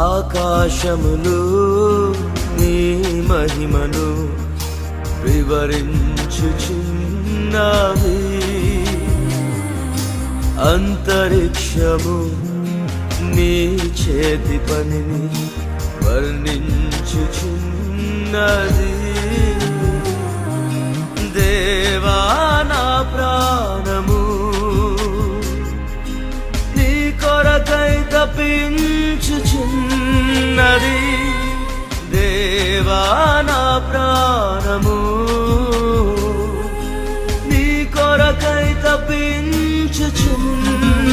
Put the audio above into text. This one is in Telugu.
ఆకాశములు నీ మహిమను వివరించుచున్నవి అంతరిక్షము నీ చేతి పనిని వర్ణించుచున్నది దేవా నా ప్రాణము నీ కొరకై తప్పించుచున్నది ప్రాణము. నీ కొరకై తప్పించుచున్నా